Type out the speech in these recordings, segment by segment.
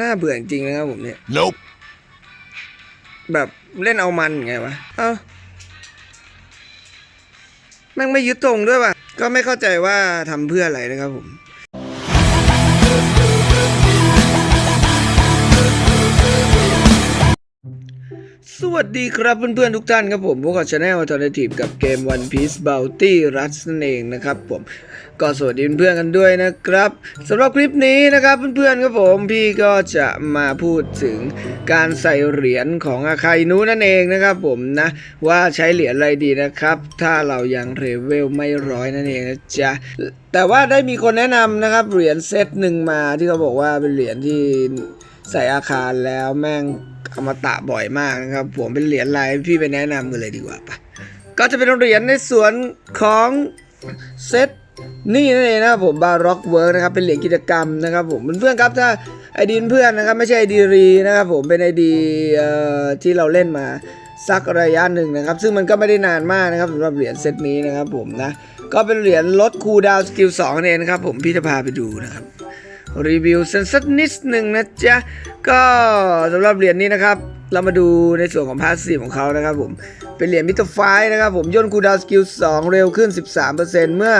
น่าเบื่อจริงๆนะครับผมเนี่ย Nope. แบบเล่นเอามันไงวะ เอ้าแม่งไม่ยึดตรงด้วยว่ะ ก็ไม่เข้าใจว่าทำเพื่ออะไรนะครับผมสวัสดีครับเพื่อนๆทุกท่านครับผมพวกกับชาแนล Alternative กับเกม One Piece Bounty Rush นั่นเองนะครับผม ก็สวัสดีเพื่อนกันด้วยนะครับสำหรับคลิปนี้นะครับเพื่อนๆครับผมพี่ก็จะมาพูดถึงการใส่เหรียญของอาคาอินุนั่นเองนะครับผมนะว่าใช้เหรียญอะไรดีนะครับ ถ้าเรายังเลเวลไม่ร้อยนั่นเองนะจ๊ะแต่ว่าได้มีคนแนะนำนะครับเหรียญเซตหนึ่งมาที่เขาบอกว่าเป็นเหรียญที่ใส่อาคารแล้วแม่งอมตะบ่อยมากนะครับ ผมเป็นเหรียญอะไรพี่ไปแนะนำกันเลยดีกว่าปะก็จะเป็นเหรียญในส่วนของเซต นี่นั่นเองนะครับผมบาร็อกเวิร์กนะครับเป็นเหรียญกิจกรรมนะครับผมเพื่อนๆครับถ้าไอดีเพื่อนนะครับไม่ใช่ไอดีรีนะครับผมเป็นไอดีที่เราเล่นมาสักระยะหนึ่งนะครับ ซึ่งมันก็ไม่ได้นานมากนะครับสำหรับเหรียญเซตนี้นะครับผมนะก็เป็นเหรียญลดคูดาวสกิล2นั่นเองนะครับผมพี่จะพาไปดูนะครับรีวิวเซนสักนิดหนึ่งนะจ๊ะก็สำหรับเหรียญนี้นะครับเรามาดูในส่วนของพาสซีฟของเขานะครับผมเป็นเหรียญมิตรไฟนะครับผมย่นคูดาวสกิล2เร็วขึ้น 13%เมื่อ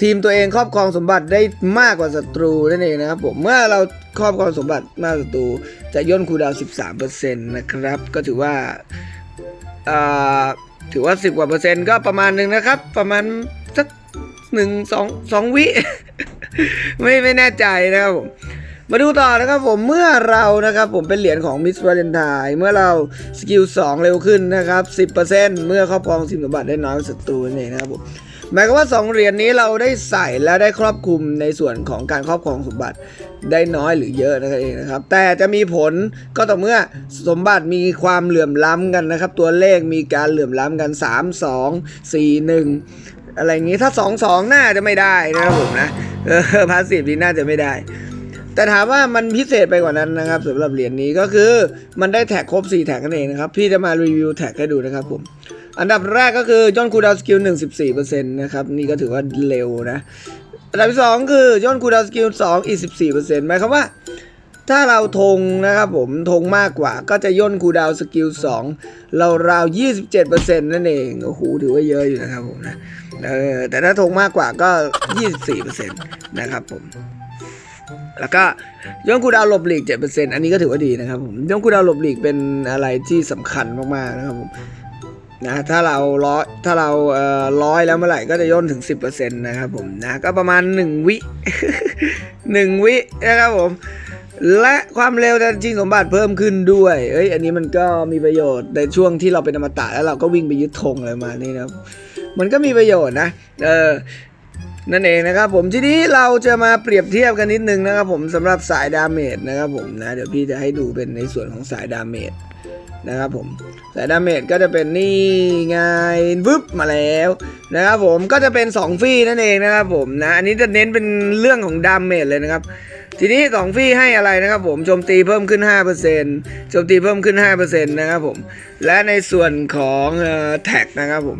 ทีมตัวเองครอบครองสมบัติได้มากกว่าศัตรูนั่นเองนะครับผมเมื่อเราครอบครองสมบัติมากกว่าศัตรูจะย่นคูดาวน์13%นะครับ ก็ถือว่าถือว่า 10 กว่าเปอร์เซ็นต์ก็ประมาณหนึ่งนะครับ ประมาณสักหนึ่งสองสองวิไม่ไม่แน่ใจนะครับผมมาดูต่อนะครับผมเมื่อเรานะครับผมเป็นเหรียญของมิสวาเลนไทน์เมื่อเราสกิล2เร็วขึ้นนะครับ 10%เมื่อครอบครองสินสมบัติได้น้อยกว่าศัตรูนั่นเองนะครับผม หมายความว่า 2 เหรียญนี้เราได้ใส่และได้ครอบคลุมในส่วนของการครอบครองสมบัติได้น้อยหรือเยอะนั่นเองนะครับ แต่จะมีผลก็ต่อเมื่อสมบัติมีความเหลื่อมล้ำกันนะครับ ตัวเลขมีการเหลื่อมล้ำกัน 3 2 4 1 อะไรอย่างงี้ถ้า 2 2 น่าจะไม่ได้นะครับผมนะเออพาสซีฟนี้น่าจะไม่ได้แต่ถามว่ามันพิเศษไปกว่านั้นนะครับสำหรับเหรียญนี้ก็คือมันได้แท็กครบ 4 แท็กนั่นเองนะครับ พี่จะมารีวิวแท็กให้ดูนะครับผม อันดับแรกก็คือย่นคูดาวน์สกิล14%นะครับ นี่ก็ถือว่าเร็วนะ อันดับที่2คือย่นคูดาวสกิล2อีก14%หมายความว่า ถ้าเราธงนะครับผมธงมากกว่าก็จะย่นคูดาวสกิล2เราราวๆ27%นั่นเองโอ้โหถือว่าเยอะอยู่นะครับผมนะเออแต่ถ้าธงมากกว่าก็24%นะครับผมแล้วก็ย่องคูดาวหลบหลีก7%อันนี้ก็ถือว่าดีนะครับผมย่องคูดาวหลบหลีกเป็นอะไรที่สำคัญมากๆนะครับผม นะถ้าเราร้อยถ้าเราเอ่อร้อยแล้วเมื่อไหร่ก็จะย่นถึง 10%นะครับผมนะก็ประมาณ 1 วิ 1 วินะครับผม และความเร็วการชิงสมบัติเพิ่มขึ้นด้วยเอ้ยอันนี้มันก็มีประโยชน์ในช่วงที่เราเป็นอมตะแล้วเราก็วิ่งไปยึดธงอะไรมานี่นะครับมันก็มีประโยชน์นะเออนั่นเองนะครับผมทีนี้เราจะมาเปรียบเทียบกันนิดนึงนะครับผมสำหรับสายดาเมจนะครับผมนะเดี๋ยวพี่จะให้ดูเป็นในส่วนของสายดาเมจ นะครับผมสายดาเมจก็จะเป็นนี่ไงวึบมาแล้วนะครับผมก็จะเป็น 2 ฟรีนั่นเองนะครับผมนะอันนี้จะเน้นเป็นเรื่องของดาเมจเลยนะครับ ทีนี้2ฟรีให้อะไรนะครับผมโจมตีเพิ่มขึ้น 5%โจมตีเพิ่มขึ้น 5%นะครับผม และในส่วนของแท็กนะครับผม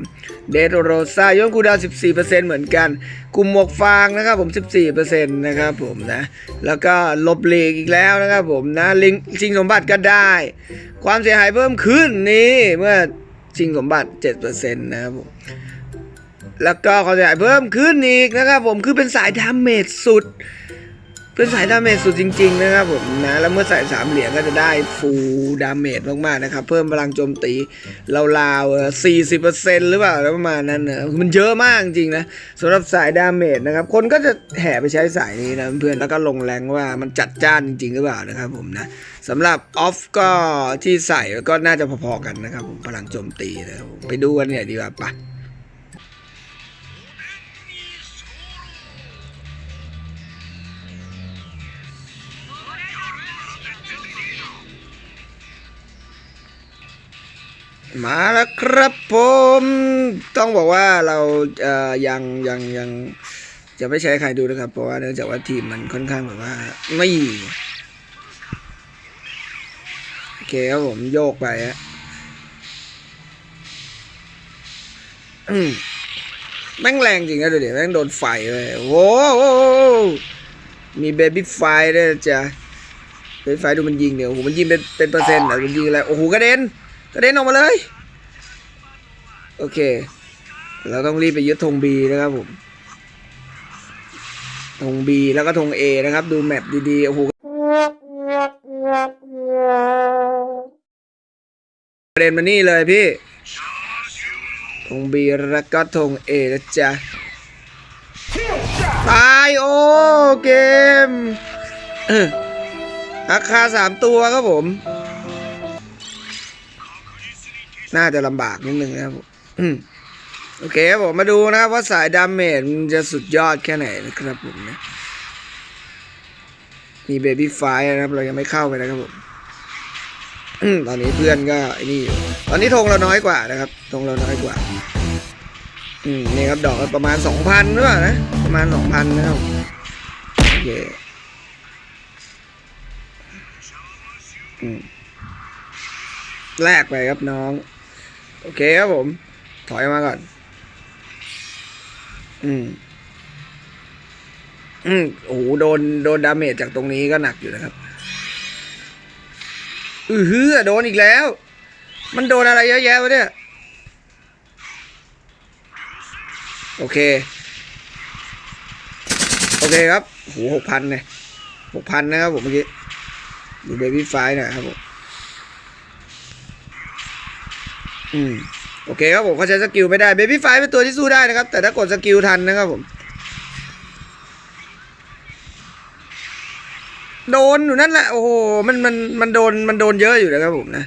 เดโรซาย้อนคูดาวน์14%เหมือนกัน กลุ่มหมวกฟางนะครับผม 14%นะครับผมนะ แล้วก็ลบเลกอีกแล้วนะครับผมนะ ลิงชิงสมบัติก็ได้ ความเสียหายเพิ่มขึ้นนี่เมื่อชิงสมบัติ 7%นะครับผมแล้วก็ความเสียหายเพิ่มขึ้นอีกนะครับผมคือเป็นสายดาเมจสุด เป็นสายดาเมจสุดจริง ๆ นะครับผมนะแล้วเมื่อใส่สามเหรียญก็จะได้ฟูลดาเมจมากๆนะครับ เพิ่มพลังโจมตีราวๆสี่สิบเปอร์เซ็นต์หรือเปล่าประมาณนั้นนะมันเยอะมากจริงๆนะสำหรับสายดาเมจนะครับ คนก็จะแห่ไปใช้สายนี้นะเพื่อนแล้วก็ลงแรงว่ามันจัดจ้านจริง ๆ หรือเปล่านะครับผมนะสำหรับออฟก็ที่ใส่ก็น่าจะพอๆกันนะครับผมพลังโจมตีนะครับไปดูกันเนี่ยดีกว่าปะ มาแล้วครับผม ต้องบอกว่าเราเอ่อยังยังยังจะไม่ใช้ใครดูนะครับ เพราะว่าเนื่องจากว่าทีมมันค่อนข้างแบบว่าไม่โอเคครับผมโยกไปฮะแม่งแรงจริงนะเดี๋ยวแม่งโดนไฟเลยโว้โหมีเบบี้ไฟด้วยนะจ้ะเบบี้ไฟดูมันยิงเนี่ยโอ้โหมันยิงเป็นเป็นเปอร์เซ็นต์อะมันยิงอะไรโอ้โหกระเด็น กระเด็นออกมาเลย โอเค เราต้องรีบไปยึดธงบีนะครับผมธงบีแล้วก็ธงเอนะครับ ดูแมปดีๆโอ้โหกระเด็นมานี่เลยพี่ธงบีแล้วก็ธงเอนะจ๊ะตายโอ้เกมอาคาสามตัวครับผม น่าจะลำบากนิดนึงนะครับผมโอเคครับผมมาดูนะครับว่าสายดาเมจมันจะสุดยอดแค่ไหนนะครับผมนะมีเบบี้ไฟนะครับ เรายังไม่เข้าไปนะครับผมตอนนี้เพื่อนก็ไอ้นี่อยู่ตอนนี้ธงเราน้อยกว่านะครับธงเราน้อยกว่า อืมนี่ครับดอกประมาณสองพันหรือเปล่านะประมาณสองพันนะครับโอเคอืมแลกไปครับน้อง โอเคครับผม ถอยมาก่อน อืม อืมโอ้โหโดนโดนดาเมจจากตรงนี้ก็หนักอยู่นะครับ อือฮือโดนอีกแล้ว มันโดนอะไรเยอะแยะวะเนี่ย โอเค โอเคครับโหหกพันเนี่ยหกพันนะครับผมเมื่อกี้ ดูเบบี้ไฟหน่อยครับผม อืมโอเคครับผมเขาใช้สกิลไม่ได้เบบี้ไฟเป็นตัวที่สู้ได้นะครับ แต่ถ้ากดสกิลทันนะครับผม โดนอยู่นั่นแหละโอ้โหมันมันมันโดนมันโดนเยอะอยู่นะครับผมนะ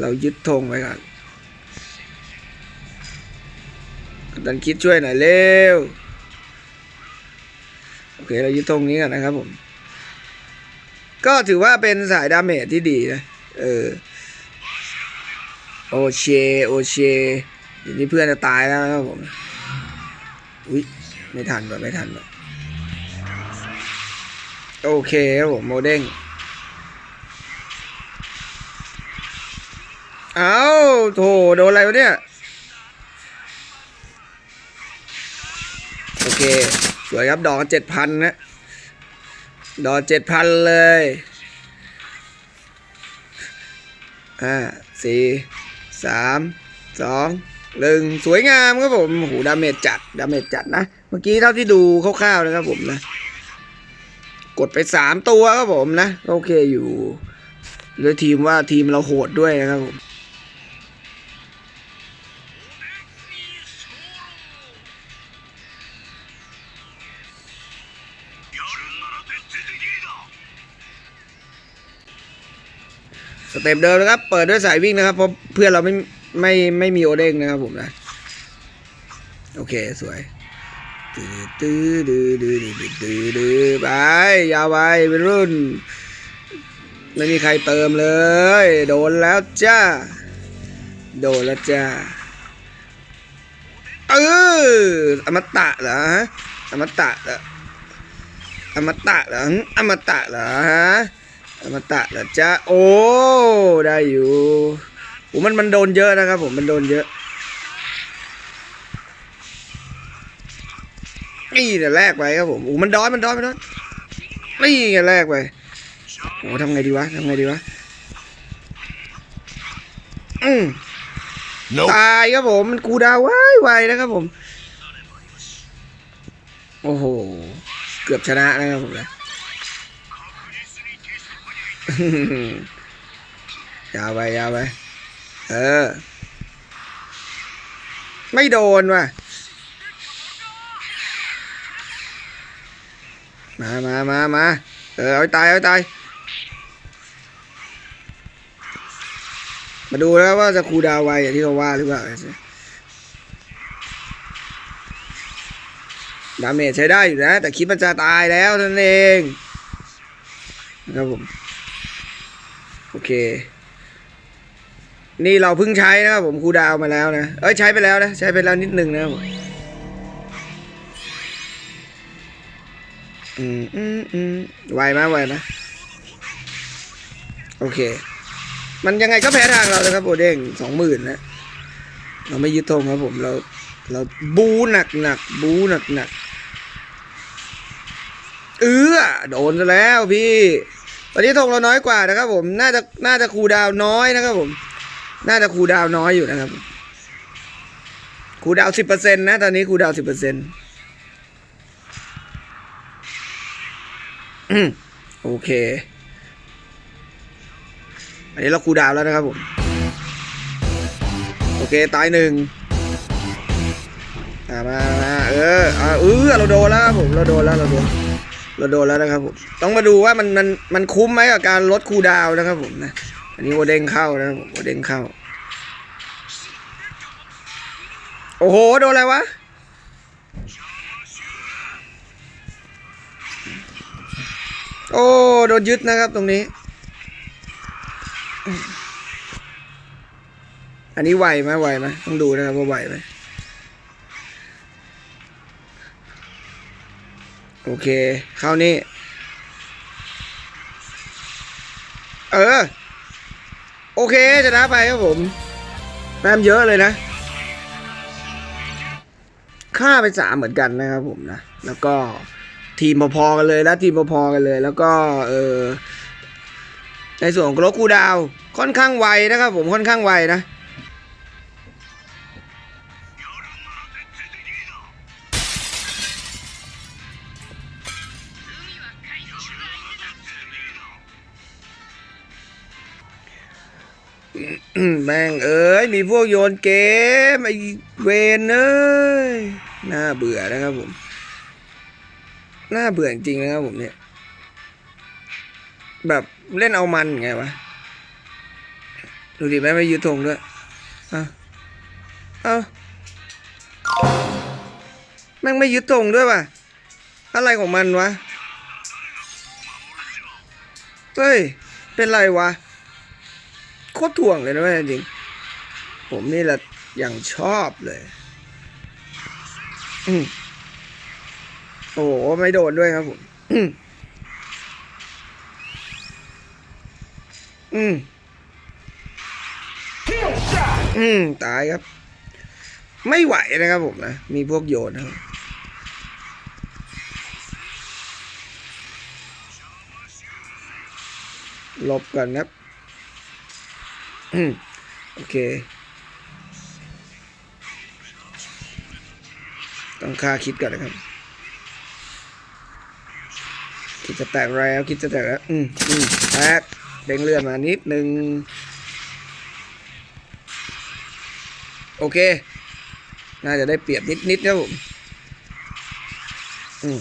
เรายึดธงไว้ก่อนดันคิดช่วยหน่อยเร็วโอเคเรายึดธงนี้ก่อนนะครับผม ก็ถือว่าเป็นสายดาเมจที่ดีนะเออ โอเช โอเชเดี๋ยวนี้เพื่อนจะตายแล้วนะครับผมอุ้ยไม่ทันแบบไม่ทันแบบโอเคครับผมโมเด้งเอาโถโดนอะไรวะเนี่ย โอเค สวยครับดอกเจ็ดพันนะดอกเจ็ดพันเลยห้าสี่ สามสองหนึ่งสวยงามครับผมโอ้โหดาเมจจัดดาเมจจัดนะ เมื่อกี้เท่าที่ดูคร่าวๆนะครับผมนะ กดไปสามตัวครับผมนะ โอเคอยู่แล้วทีมว่าทีมเราโหดด้วยนะครับผม สเต็ปเดิมนะครับ เปิดด้วยสายวิ่งนะครับ เพราะเพื่อนเราไม่ไม่ไม่มีโอเด้งนะครับผมนะ โอเคสวยตื้อตื้อดื้อดื้อดื้อดื้อดื้อดื้อไปยาวไปเป็นรุ่น ไม่มีใครเติมเลย โดนแล้วจ้า โดนแล้วจ้า เอออมตะเหรอฮะอมตะเหรออมตะเหรออมตะเหรอฮะ อมตะเหรอจ๊ะโอ้ได้อยู่โอ้มันมันโดนเยอะนะครับผมมันโดนเยอะนี่เนี่ยแลกไปครับผมโอ้มันดอนมันดอนมันดอนนี่ไงแลกไปโอ้ทำไงดีวะทำไงดีวะอืม Nope. ตายครับผมมันกูดาวไว้ไวนะครับผม โอ้โห เกือบชนะนะครับผมนะ ยาวไปยาวไป เออ ไม่โดนว่ะ มามามามาเออ เอาตาย เอาตาย มาดูแล้วว่าจะคูดาวไวอย่างที่เขาว่าหรือเปล่าดาเมจใช้ได้อยู่นะ แต่คิดมันจะตายแล้วนั่นเองนะครับผม โอเค นี่เราเพิ่งใช้นะครับผมคูดาวมาแล้วนะ เอ้ยใช้ไปแล้วนะ ใช้ไปแล้วนิดนึงนะครับผมอืมอืมอืมไวไหมไวไหมโอเค มันยังไงก็แพ้ทางเราเลยครับโบเด้งสองหมื่นนะ เราไม่ยึดธงครับผม เรา เราบูหนักหนักบูหนักหนักเออโดนซะแล้วพี่ ตอนนี้ธงเราน้อยกว่านะครับ ผม น่าจะน่าจะคูดาวน้อยนะครับ ผม น่าจะคูดาวน้อยอยู่นะครับคูดาวสิบเปอร์เซ็นต์นะตอนนี้คูดาวสิบเปอร์เซ็นต์โอเค อันนี้เราคูดาวแล้วนะครับผม โอเค ตายหนึ่งมามาเออเออเราโดนแล้วครับผม เราโดนแล้ว เราโดน เราโดนแล้วนะครับผมต้องมาดูว่ามันมันมันคุ้มไหมกับการลดคูดาวนะครับผมนะอันนี้โอเด้งเข้านะครับผมโอเด้งเข้า โอ้โหโดนอะไรวะโอ้โดนยึดนะครับตรงนี้ อันนี้ไหวไหมไหวไหมต้องดูนะครับว่าไหวไหม โอเค เข้านี่ เออ โอเคชนะไปครับผมแต้มเยอะเลยนะค่าไปสามเหมือนกันนะครับผมนะ แล้วก็ทีมพอๆกันเลยแล้วทีมพอๆกันเลย แล้วก็เออในส่วนของโลคูดาวค่อนข้างไวนะครับผมค่อนข้างไวนะ มแม่ง เอ้ย มีพวกโยนเกม ไอเวนเอ้ย น่าเบื่อนะครับผม น่าเบื่อจริงนะครับผมเนี่ย แบบเล่นเอามันไงวะ ดูดิแม่ไม่ยืดธงด้วยเอ้าเอ้าแม่งไม่ยึดธงด้วยว่ะ อะไรของมันวะ เฮ้ย เป็นไรวะ โคตรถ่วงเลยนะแม่จริง ผมนี่แหละอย่างชอบเลยอโอ้โหไม่โดนด้วยครับผมอืมอืมตายครับ ไม่ไหวนะครับผมนะ มีพวกโยนนะครับหลบกันครับ โอเค ต้องค่าคิดก่อนนะครับ คิดจะแตกแล้ว คิดจะแตกแล้ว อืมอืมแตกเด้งเลื่อนมานิดนึง โอเค น่าจะได้เปรียบนิดนิดครับผม อืม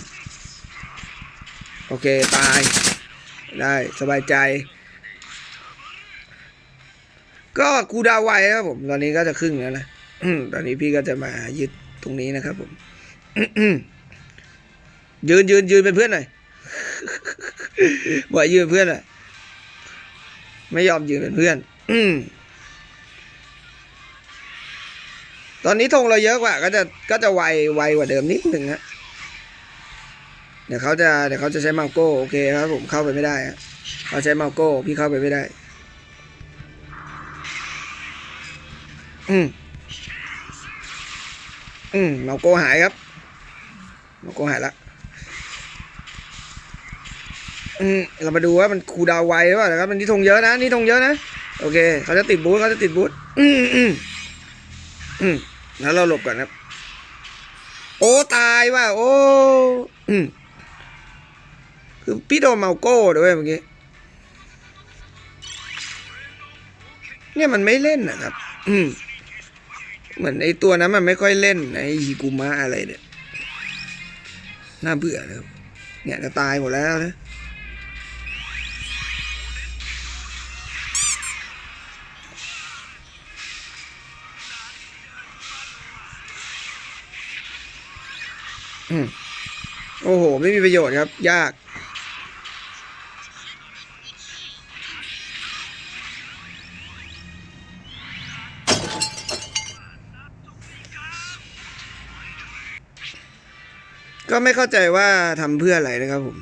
โอเค ตาย ได้สบายใจ ก็คูดาวไวครับผม ตอนนี้ก็จะครึ่งแล้วนะตอนนี้พี่ก็จะมายึดตรงนี้นะครับ ผมยืนยืนยืนเป็นเพื่อนหน่อยบอกให้ยืนเพื่อนหน่อยไม่ยอมยืนเป็นเพื่อนอตอนนี้ธงเราเยอะกว่า ก็จะก็จะไวไวกว่าเดิมนิดหนึ่งฮะเดี๋ยวเขาจะเดี๋ยวเขาจะใช้มาโก้โอเคครับผมเข้าไปไม่ได้ฮะเขาใช้มาโก้พี่เข้าไปไม่ได้ อืมอืมเมาโกหายครับเมาโกหายละอืมเรามาดูว่ามันคูดาวไวหรือเปล่านะครับมันนี่ธงเยอะนะนี่ธงเยอะนะโอเคเขาจะติดบูทเขาจะติดบูทอืมอืมอืมแล้วเราหลบก่อนครับ โอ้ตายว่ะโอ้อืมคือพี่โดนเมาโก้ด้วยเมื่อกี้เนี่ยมันไม่เล่นนะครับ อืม เหมือนไอตัวนั้นมันไม่ค่อยเล่นไอฮิกุมะอะไรเนี่ยน่าเบื่อเลยเนี่ยจะตายหมดแล้วนะอืมโอ้โห ไม่มีประโยชน์ครับ ยาก ไม่เข้าใจว่าทำเพื่ออะไรนะครับผม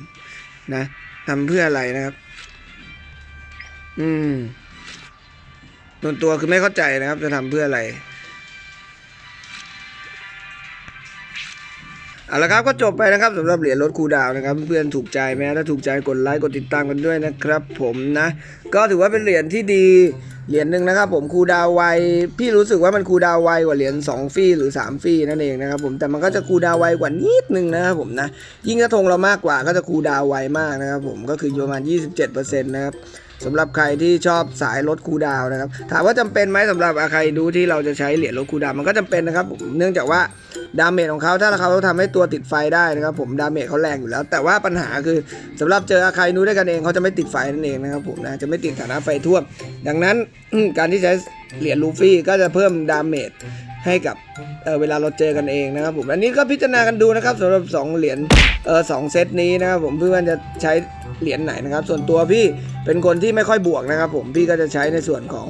นะทำเพื่ออะไรนะครับ อืมส่วนตัวคือไม่เข้าใจนะครับ จะทำเพื่ออะไร เอาละครับก็จบไปนะครับสำหรับเหรียญรถคูดาวนะครับ เพื่อนๆถูกใจไหมถ้าถูกใจกดไลค์กดติดตามกันด้วยนะครับ ผมนะ ก็ถือว่าเป็นเหรียญที่ดีเหรียญหนึ่งนะครับผมคูดาวไวพี่รู้สึกว่ามันคูดาวไวกว่าเหรียญ2ฟรีหรือ3ฟรีนั่นเองนะครับผมแต่มันก็จะคูดาวไวกว่านิดนึงนะครับผมนะยิ่งกระทงเรามากกว่าก็จะคูดาวไวมากนะครับผมก็คืออยู่ประมาณ 27%นะครับสำหรับใครที่ชอบสายลดคูดาวนะครับถามว่าจำเป็นไหมสำหรับใครดูที่เราจะใช้เหรียญลดคูดาวมันก็จำเป็นนะครับเนื่องจากว่า ดาเมจของเขาถ้าเขาทำให้ตัวติดไฟได้นะครับผมดาเมจเขาแรงอยู่แล้ว แต่ว่าปัญหาคือสำหรับเจอใครนู้ด้วยกันเองเขาจะไม่ติดไฟนั่นเองนะครับผมนะจะไม่ติดฐานะไฟท่วม ดังนั้นการที่ใช้เหรียญลูฟี่ก็จะเพิ่มดาเมจให้กับเเวลาเราเจอกันเองนะครับผมอันนี้ก็พิจารณากันดูนะครับสำหรับสองเหรียญเออสองเซตนี้นะครับผมเพื่อนจะใช้เหรียญไหนนะครับ ส่วนตัวพี่เป็นคนที่ไม่ค่อยบวกนะครับ ผมพี่ก็จะใช้ในส่วนของ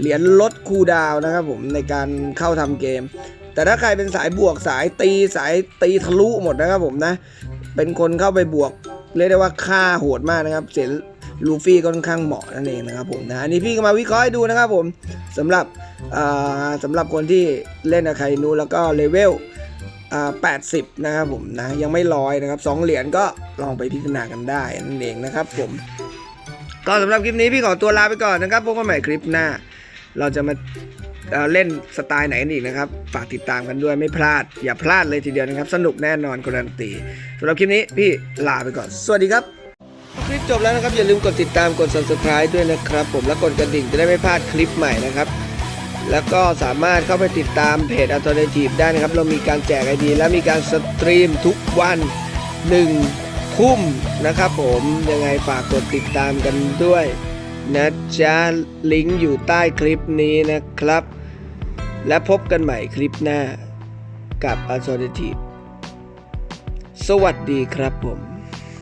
เหรียญลดคูดาวน์นะครับผมในการเข้าทำเกม แต่ถ้าใครเป็นสายบวกสายตีสายตีทะลุหมดนะครับผมนะ เป็นคนเข้าไปบวกเรียกได้ว่าค่าโหดมากนะครับ เสียลูฟี่ก็ค่อนข้างเหมาะนั่นเองนะครับผมนะอันนี้พี่ก็มาวิเคราะห์ให้ดูนะครับผมสำหรับอ่าสำหรับคนที่เล่นอะไคนูแล้วก็เลเวลอ่า80 นะครับผมนะยังไม่ร้อยนะครับสองเหรียญก็ลองไปพิจารณากันได้นั่นเองนะครับผมก็สำหรับคลิปนี้พี่ขอตัวลาไปก่อนนะครับพบกันใหม่คลิปหน้า เราจะมา เล่นสไตล์ไหนกันอีกนะครับ ฝากติดตามกันด้วยไม่พลาด อย่าพลาดเลยทีเดียวนะครับ สนุกแน่นอนการันตีสำหรับคลิปนี้พี่ลาไปก่อน สวัสดีครับ คลิปจบแล้วนะครับ อย่าลืมกดติดตามกด subscribe ด้วยนะครับ ผมและกดกระดิ่งจะได้ไม่พลาดคลิปใหม่นะครับแล้วก็สามารถเข้าไปติดตามเพจ Alternative ได้นะครับ เรามีการแจกไอดีและมีการสตรีมทุกวัน1ทุ่มนะครับผมยังไงฝากกดติดตามกันด้วยนะจ๊ะลิงก์อยู่ใต้คลิปนี้นะครับ และพบกันใหม่คลิปหน้ากับ Alternative สวัสดีครับผม